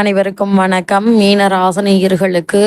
அனைவருக்கும் வணக்கம். மீன ராசனியர்களுக்கு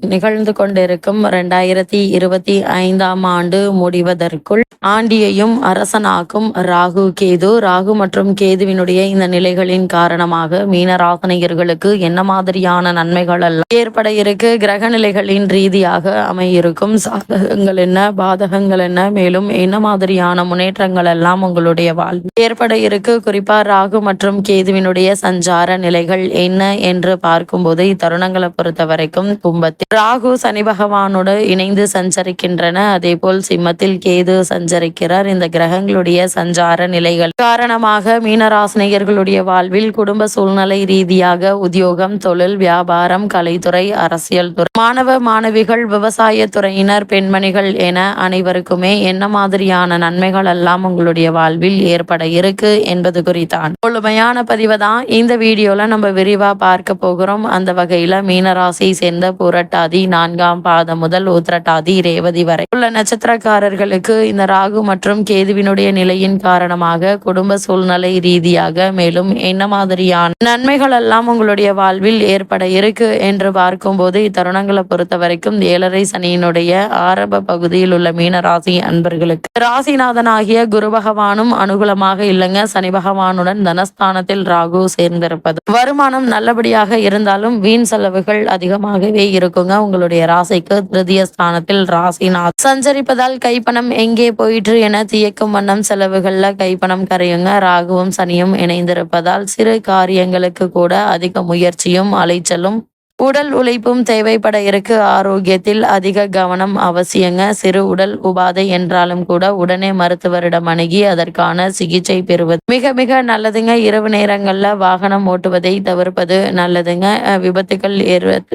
நிகழ்ந்து கொண்டிருக்கும் இரண்டாயிரத்தி இருபத்தி ஐந்தாம் ஆண்டு முடிவதற்குள் ஆண்டியையும் அரசனாக்கும் ராகு கேது. ராகு மற்றும் கேதுவினுடைய இந்த நிலைகளின் காரணமாக மீன ராசனியர்களுக்கு என்ன மாதிரியான நன்மைகள் எல்லாம் ஏற்பட இருக்கு? கிரக நிலைகளின் ரீதியாக அமையிருக்கும் சாதகங்கள் என்ன? பாதகங்கள் என்ன? மேலும் என்ன மாதிரியான முன்னேற்றங்கள் எல்லாம் உங்களுடைய வாழ்வில் ஏற்பட இருக்கு? குறிப்பா ராகு மற்றும் கேதுவினுடைய சஞ்சார நிலைகள் என்ன? என்று பார்க்கும்போது இத்தருணங்களை பொறுத்த வரைக்கும் கும்பத்தில் ராகு சனி பகவானோடு இணைந்து சஞ்சரிக்கின்றன. அதே போல் சிம்மத்தில் கேது சஞ்சரிக்கிறார். இந்த கிரகங்களுடைய சஞ்சார நிலைகள் காரணமாக மீனராசினியர்களுடைய வாழ்வில் குடும்ப சூழ்நிலை ரீதியாக உத்தியோகம் தொழில் வியாபாரம் கலைத்துறை அரசியல் துறை மாணவ மாணவிகள் விவசாய துறையினர் பெண்மணிகள் என அனைவருக்குமே என்ன மாதிரியான நன்மைகள் எல்லாம் உங்களுடைய வாழ்வில் ஏற்பட இருக்கு என்பது குறித்தான். முழுமையான பதிவை தான் இந்த வீடியோல நம்ம விரிவா பார்க்க போகிறோம். அந்த வகையில மீனராசியை சேர்ந்த புரட்டாதி நான்காம் பாதம் முதல் உத்திரட்டாதி ரேவதி வரை. உள்ள நட்சத்திரக்காரர்களுக்கு இந்த ராகு மற்றும் கேதுவினுடைய நிலையின் காரணமாக குடும்ப சூழ்நிலை ரீதியாக மேலும் என்ன மாதிரியான நன்மைகள் எல்லாம் உங்களுடைய வாழ்வில் ஏற்பட இருக்கு என்று பார்க்கும்போது இத்தருணங்களை பொறுத்த வரைக்கும் ஏழரை சனியினுடைய ஆரம்ப பகுதியில் உள்ள மீனராசி அன்பர்களுக்கு. ராசிநாதன் ஆகிய குரு பகவானும் அனுகூலமாக இல்லைங்க. சனி பகவானுடன் தனஸ்தானத்தில் ராகு சேர்ந்திருப்பது. வருமானம் நல்ல நல்லபடியாக இருந்தாலும் வீண் செலவுகள் அதிகமாகவே இருக்குங்க. உங்களுடைய ராசிக்கு திருதிய ஸ்தானத்தில் ராசிநாத் சஞ்சரிப்பதால் கைப்பணம் எங்கே போயிற்று என தியக்கும் வண்ணம் செலவுகள்ல கைப்பணம் கரையுங்க. ராகுவும் சனியும் இணைந்திருப்பதால் சிறு காரியங்களுக்கு கூட அதிக முயற்சியும் அலைச்சலும் உடல் உழைப்பும் தேவைப்பட இருக்கு. ஆரோக்கியத்தில் அதிக கவனம் அவசியங்க. சிறு உடல் உபாதை என்றாலும் கூட உடனே மருத்துவரிடம் அணுகி அதற்கான சிகிச்சை பெறுவது மிக மிக நல்லதுங்க. இரவு நேரங்கள்ல வாகனம் ஓட்டுவதை தவிர்ப்பது நல்லதுங்க. விபத்துகள்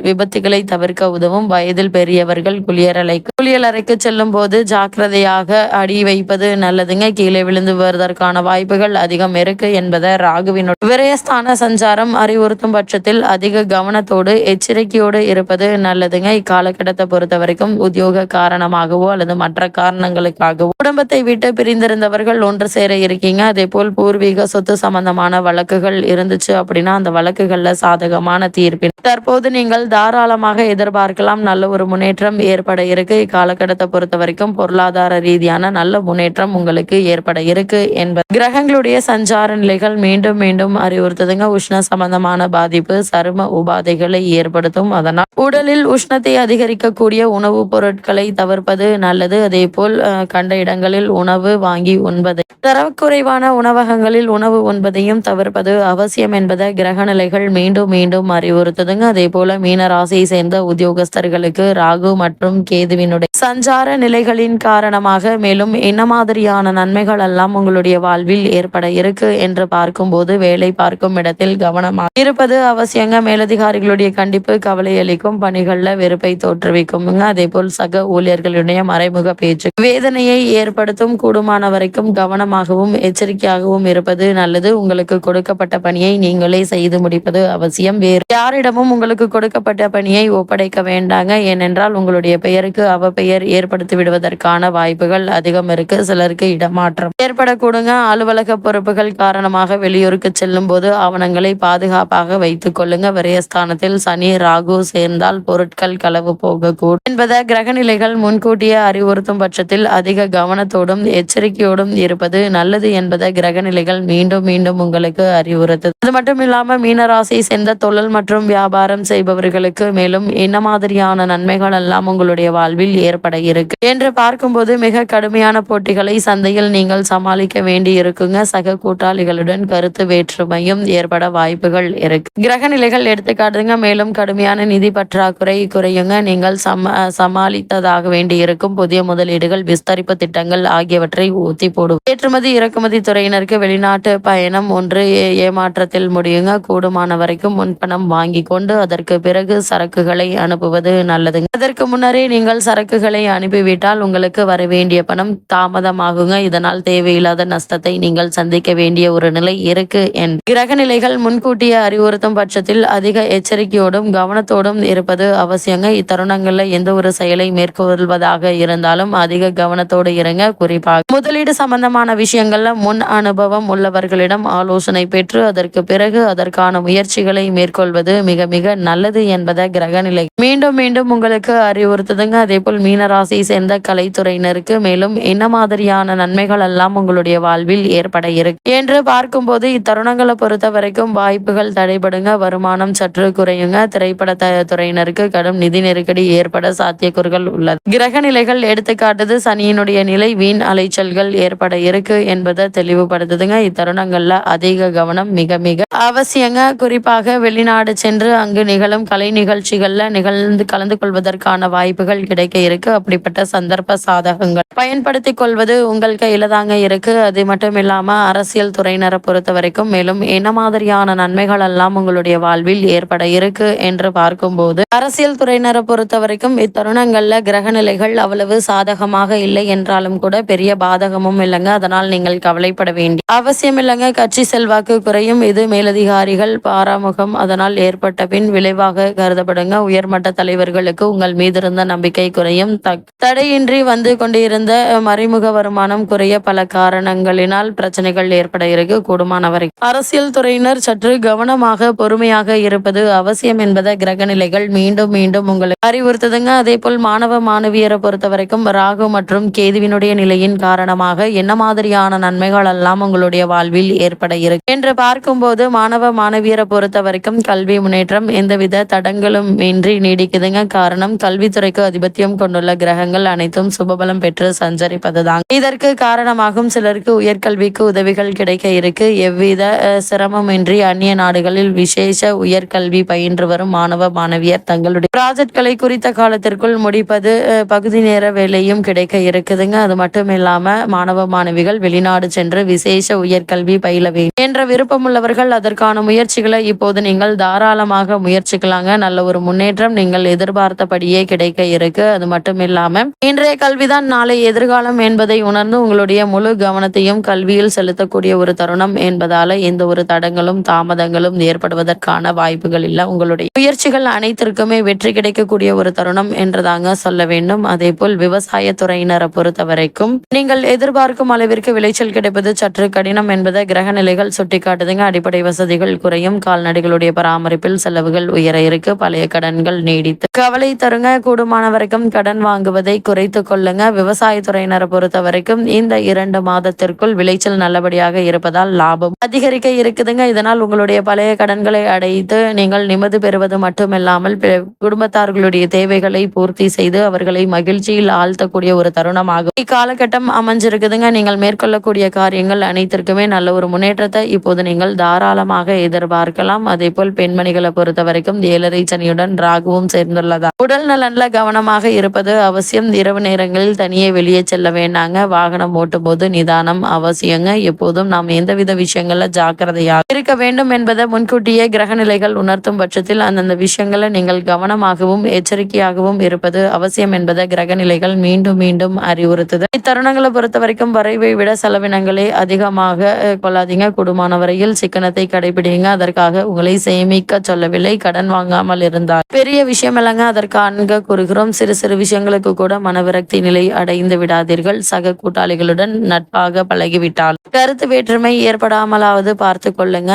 விபத்துகளை தவிர்க்க உதவும். வயதில் பெரியவர்கள் குளியலறை குளியலறைக்கு செல்லும் போது ஜாக்கிரதையாக அடி வைப்பது நல்லதுங்க. கீழே விழுந்து வருவதற்கான வாய்ப்புகள் அதிகம் இருக்கு என்பதை ராகுவினுடைய விரயஸ்தான சஞ்சாரம் அறிவுறுத்தும் பட்சத்தில் அதிக கவனத்தோடு எச்சரிக்கையோடு இருப்பது நல்லதுங்க. இக்காலகட்டத்தை பொறுத்த வரைக்கும் உத்தியோக காரணமாகவோ அல்லது மற்ற காரணங்களுக்காகவோ குடும்பத்தை விட்டு பிரிந்திருந்தவர்கள் ஒன்று சேர இருக்கீங்க. அதே போல் பூர்வீக சொத்து சம்பந்தமான வழக்குகள் இருந்துச்சு அப்படின்னா அந்த வழக்குகள்ல சாதகமான தீர்ப்பின் தற்போது நீங்கள் தாராளமாக எதிர்பார்க்கலாம். நல்ல ஒரு முன்னேற்றம் ஏற்பட இருக்கு. இக்காலகட்டத்தை பொறுத்த வரைக்கும் பொருளாதார ரீதியான நல்ல முன்னேற்றம் உங்களுக்கு ஏற்பட இருக்கு என்பது. கிரகங்களுடைய சஞ்சார நிலைகள் மீண்டும் மீண்டும் அறிவுறுத்துதுங்க. உஷ்ண சம்பந்தமான பாதிப்பு சரும உபாதைகளை ஏற்படுத்தும். அதனால் உடலில் உஷ்ணத்தை அதிகரிக்கக்கூடிய உணவுப் பொருட்களை தவிர்ப்பது நல்லது. அதே போல் கண்ட இடங்களில் உணவு வாங்கி உண்பது தரக்குறைவான உணவகங்களில் உணவு உண்பதையும் தவிர்ப்பது அவசியம் என்பதை கிரக நிலைகள் மீண்டும் மீண்டும் அறிவுறுத்துதுங்க. அதே போல மீன ராசியை சேர்ந்த உத்தியோகஸ்தர்களுக்கு ராகு மற்றும் கேதுவினுடைய சஞ்சார நிலைகளின் காரணமாக மேலும் என்ன மாதிரியான நன்மைகள் எல்லாம் உங்களுடைய வாழ்வில் ஏற்பட இருக்கு என்று பார்க்கும்போது வேலை பார்க்கும் இடத்தில் கவனமாக இருப்பது அவசியங்க. மேலதிகாரிகளுடைய கண்டிப்பு கவலை அளிக்கும் பணிகள்ல வெறுப்பை தோற்றுவிக்கும்ங்க. அதே போல் சக ஊழியர்களுடைய மறைமுக பேச்சு. வேதனையை ஏற்படுத்தும் கூடுமான வரைக்கும் கவனமாகவும் எச்சரிக்கையாகவும் இருப்பது நல்லது. உங்களுக்கு கொடுக்கப்பட்ட பணியை நீங்களே செய்து முடிப்பது அவசியம். வேறு யாரிடமும் உங்களுக்கு கொடுக்கப்பட்ட பணியை ஒப்படைக்க வேண்டாங்க. ஏனென்றால் உங்களுடைய பெயருக்கு அவ பெயர் ஏற்படுத்தி விடுவதற்கான வாய்ப்புகள் அதிகம் இருக்கு. சிலருக்கு இடமாற்றம் ஏற்படக்கூடுங்க. அலுவலக பொறுப்புகள் காரணமாக வெளியூருக்கு செல்லும் போது ஆவணங்களை பாதுகாப்பாக வைத்துக் கொள்ளுங்க. விரயஸ்தானத்தில் சனி ராகு சேர்ந்தால் பொருட்கள் களவு போகக்கூடும். என்பதை கிரகநிலைகள் முன்கூட்டியே அறிவுறுத்தும் பட்சத்தில் அதிக கவனத்தோடும் எச்சரிக்கையோடும் இருப்பது நல்லது என்பதை கிரகநிலைகள் மீண்டும் மீண்டும் உங்களுக்கு அறிவுறுத்து அது மட்டும் இல்லாம மீனராசியை சேர்ந்த தொழில் மற்றும் வியாபாரம் செய்பவர்களுக்கு மேலும் என்ன மாதிரியான நன்மைகள் எல்லாம் உங்களுடைய வாழ்வில் ஏற்பட இருக்கு? என்று பார்க்கும்போது மிக கடுமையான போட்டிகளை சந்தையில் நீங்கள் சமாளிக்க வேண்டி இருக்குங்க. சக கூட்டாளிகளுடன் கருத்து வேற்றுமையும் ஏற்பட வாய்ப்புகள் இருக்கு. கிரகநிலைகள் எடுத்துக்காட்டுங்க. மேலும் கடுமையான நிதி பற்றாக்குறை குறையுங்க. நீங்கள் சம சமாளித்ததாக வேண்டி இருக்கும் புதிய முதலீடுகள் விஸ்தரிப்பு திட்டங்கள் ஆகியவற்றை ஊத்தி போடும் ஏற்றுமதி இறக்குமதி துறையினருக்கு வெளிநாட்டு பயணம் ஒன்று ஏமாற்றத்தில் முடியுங்க. கூடுமான வரைக்கும் முன்பணம் வாங்கி கொண்டு அதற்கு பிறகு சரக்குகளை அனுப்புவது நல்லதுங்க. அதற்கு முன்னரே நீங்கள் சரக்குகளை அனுப்பிவிட்டால் உங்களுக்கு வர வேண்டிய பணம் தாமதமாகுங்க. இதனால் தேவையில்லாத நஷ்டத்தை நீங்கள் சந்திக்க வேண்டிய ஒரு நிலை இருக்கு என். கிரக நிலைகள் முன்கூட்டிய அறிவுறுத்தும் பட்சத்தில் அதிக எச்சரிக்கையோடு கட்டுப்பாடோடும் கவனத்தோடும் இருப்பது அவசியங்க. இத்தருணங்களில் எந்த ஒரு செயலை மேற்கொள்வதாக இருந்தாலும் அதிக கவனத்தோடு இருங்க. குறிப்பாக முதலீடு சம்பந்தமான விஷயங்கள்ல முன் அனுபவம் உள்ளவர்களிடம் ஆலோசனை பெற்று அதற்கு பிறகு அதற்கான முயற்சிகளை மேற்கொள்வது மிக மிக நல்லது என்பதை கிரகநிலை மீண்டும் மீண்டும் உங்களுக்கு அறிவுறுத்துதுங்க. அதே போல் மீனராசியை சேர்ந்த கலைத்துறையினருக்கு மேலும் என்ன மாதிரியான நன்மைகள் எல்லாம் உங்களுடைய வாழ்வில் ஏற்பட இருக்கு என்று பார்க்கும்போது இத்தருணங்களை பொறுத்த வரைக்கும் வாய்ப்புகள் தடைபடுங்க. வருமானம் சற்று குறையுங்க. திரைப்பட துறையினருக்கு கடும் நிதி நெருக்கடி ஏற்பட சாத்தியக்கூறுகள் உள்ளது. கிரக நிலைகள் எடுத்துக்காட்டுது சனியினுடைய நிலை வீண் அலைச்சல்கள் ஏற்பட இருக்கு என்பதை தெளிவுபடுத்துதுங்க. இத்தருணங்கள்ல அதிக கவனம் மிக மிக அவசியங்க. குறிப்பாக வெளிநாடு சென்று அங்கு நிகழும் கலை நிகழ்ச்சிகள்ல நிகழ்ந்து கலந்து கொள்வதற்கான வாய்ப்புகள் கிடைக்க இருக்கு. அப்படிப்பட்ட சந்தர்ப்ப சாதகங்கள். பயன்படுத்திக் கொள்வது உங்கள் கையில தாங்க இருக்கு. அது மட்டும் இல்லாம அரசியல் துறையினரை பொறுத்த வரைக்கும் மேலும் என்ன மாதிரியான நன்மைகள் எல்லாம் உங்களுடைய வாழ்வில் ஏற்பட இருக்கு என்று பார்க்கும்போது அரசியல் துறையினரை பொறுத்த வரைக்கும் இத்தருணங்கள்ல கிரக நிலைகள் அவ்வளவு சாதகமாக இல்லை என்றாலும் கூட பெரிய பாதகமும் இல்லைங்க. அதனால் நீங்கள் கவலைப்பட வேண்டிய அவசியம் இல்லைங்க. கட்சி செல்வாக்கு குறையும். இது மேலதிகாரிகள் பாராமுகம். அதனால் ஏற்பட்ட பின் விளைவாக கருதப்படுங்க. உயர்மட்ட தலைவர்களுக்கு உங்கள் மீது இருந்த நம்பிக்கை குறையும். தக்- தடையின்றி வந்து கொண்டிருந்த மறைமுக வருமானம் குறைய பல காரணங்களினால் பிரச்சனைகள் ஏற்பட இருக்கு. கூடுமானவரை அரசியல் துறையினர் சற்று கவனமாக பொறுமையாக இருப்பது அவசியம். என்பதை கிரக நிலைகள் மீண்டும் மீண்டும் உங்களுக்கு அறிவுறுத்துதுங்க. அதே போல் மாணவ மாணவியரை பொறுத்த வரைக்கும் ராகு மற்றும் கேதுவினுடைய நிலையின் காரணமாக என்ன மாதிரியான நன்மைகள் எல்லாம் உங்களுடைய வாழ்வில் ஏற்பட இருக்கு என்று பார்க்கும்போது மாணவ மாணவியரை பொறுத்த வரைக்கும் கல்வி முன்னேற்றம் எந்தவித தடங்களும் இன்றி நீடிக்குதுங்க. காரணம் கல்வித்துறைக்கு அதிபத்தியம் கொண்டுள்ள கிரகங்கள் அனைத்தும் சுபபலம் பெற்று சஞ்சரிப்பதுதான் இதற்கு காரணமாகும் சிலருக்கு உயர்கல்விக்கு உதவிகள் கிடைக்க இருக்கு. எவ்வித சிரமமின்றி அந்நிய நாடுகளில் விசேஷ உயர்கல்வி பயின்று வரும் மாணவ மாணவியர் தங்களுடைய ப்ராஜெக்ட்களை குறித்த காலத்திற்குள் முடிப்பது பகுதி நேர வேலையும் கிடைக்க இருக்குதுங்க. அது மட்டும் இல்லாம மாணவ மாணவிகள் வெளிநாடு சென்று விசேஷ உயர்கல்வி பயில வேண்டும் என்ற விருப்பமுள்ளவர்கள் அதற்கான முயற்சிகளை இப்போது நீங்கள் தாராளமாக முயற்சிக்கலாங்க. நல்ல ஒரு முன்னேற்றம் நீங்கள் எதிர்பார்த்தபடியே கிடைக்க இருக்கு. அது மட்டும் இல்லாம இன்றைய கல்விதான் நாளை எதிர்காலம் என்பதை உணர்ந்து உங்களுடைய முழு கவனத்தையும் கல்வியில் செலுத்தக்கூடிய ஒரு தருணம் என்பதால எந்த ஒரு தடங்களும் தாமதங்களும் ஏற்படுவதற்கான வாய்ப்புகள் இல்லை. உங்களுடைய முயற்சிகள் அனைத்திற்குமே வெற்றி கிடைக்கக்கூடிய ஒரு தருணம் என்றுதாங்க சொல்ல வேண்டும். அதே போல் விவசாய துறையினரை பொறுத்த வரைக்கும் நீங்கள் எதிர்பார்க்கும் அளவிற்கு விளைச்சல் கிடைப்பது சற்று கடினம் என்பதை கிரக நிலைகள் சுட்டிக்காட்டுதுங்க. அடிப்படை வசதிகள் குறையும். கால்நடைகளுடைய பராமரிப்பில் செலவுகள் உயர இருக்கு. பழைய கடன்கள் நீடித்து கவலை தருங்க. கூடுமான வரைக்கும் கடன் வாங்குவதை குறைத்து கொள்ளுங்க. விவசாயத்துறையினரை பொறுத்த வரைக்கும் இந்த இரண்டு மாதத்திற்குள் விளைச்சல் நல்லபடியாக இருப்பதால் லாபம் அதிகரிக்க இருக்குதுங்க. இதனால் உங்களுடைய பழைய கடன்களை அடைத்து நீங்கள் நிம்மதி பெறுவது மட்டுமில்லாமல் குடும்பத்தார்களுடைய தேவைகளை பூர்த்தி செய்து அவர்களை மகிழ்ச்சியில் ஆழ்த்தக்கூடிய ஒரு தருணமாகும் இக்காலகட்டம் அமைஞ்சிருக்குதுங்க. நீங்கள் மேற்கொள்ளக்கூடிய காரியங்கள் அனைத்திற்குமே நல்ல ஒரு முன்னேற்றத்தை இப்போது நீங்கள் தாராளமாக எதிர்பார்க்கலாம். அதே போல் பெண்மணிகளை பொறுத்த வரைக்கும் ஏழரை சனியுடன் ராகுவும் சேர்ந்துள்ளதா? உடல் நலன்ல கவனமாக இருப்பது அவசியம். இரவு நேரங்களில் தனியே வெளியே செல்ல வேண்டாங்க. வாகனம் ஓட்டும் போது நிதானம் அவசியங்க. எப்போதும் நாம் எந்தவித விஷயங்கள்ல ஜாக்கிரதையாக இருக்க வேண்டும் என்பதை முன்கூட்டியே கிரக நிலைகள் உணர்த்தும் பட்சத்தில் அந்தந்த விஷயங்களை நீங்கள் கவனமாகவும் எச்சரிக்கையாகவும் இருப்பது அவசியம் என்பதை கிரக நிலைகள் மீண்டும் மீண்டும் அறிவுறுத்துது. இத்தருணங்களை பொறுத்த வரைக்கும் வரைவை விட செலவினங்களை அதிகமாக கொள்ளாதீங்க. கூடுமான வரையில் சிக்கனத்தை கடைபிடிங்க. அதற்காக உங்களை சேமிக்க சொல்லவில்லை. கடன் வாங்காமல் இருந்தால். பெரிய விஷயம் இல்லைங்க. அதற்காக கூறுகிறோம். சிறு சிறு விஷயங்களுக்கு கூட மனவிரக்தி நிலை அடைந்து விடாதீர்கள். சக கூட்டாளிகளுடன் நட்பாக பழகிவிட்டால். கருத்து வேற்றுமை ஏற்படாமலாவது பார்த்து கொள்ளுங்க.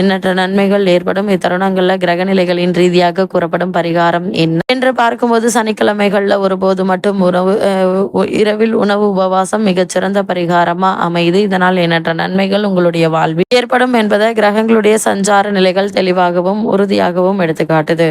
எண்ணற்ற நன்மைகள் ஏற்படும். இத்தருணங்கள்ல கிரக நிலைகளின் ரீதியாக கூறப்படும் பரிகாரம் என்ன? என்று பார்க்கும்போது சனிக்கிழமைகள்ல ஒருபோது மட்டும் உணவு இரவில் உணவு உபவாசம் மிகச்சிறந்த பரிகாரமா அமைது. இதனால் எண்ணற்ற நன்மைகள் உங்களுடைய வாழ்வில் ஏற்படும் என்பதை கிரகங்களுடைய சஞ்சார நிலைகள் தெளிவாகவும் உறுதியாகவும் எடுத்துக்காட்டுது.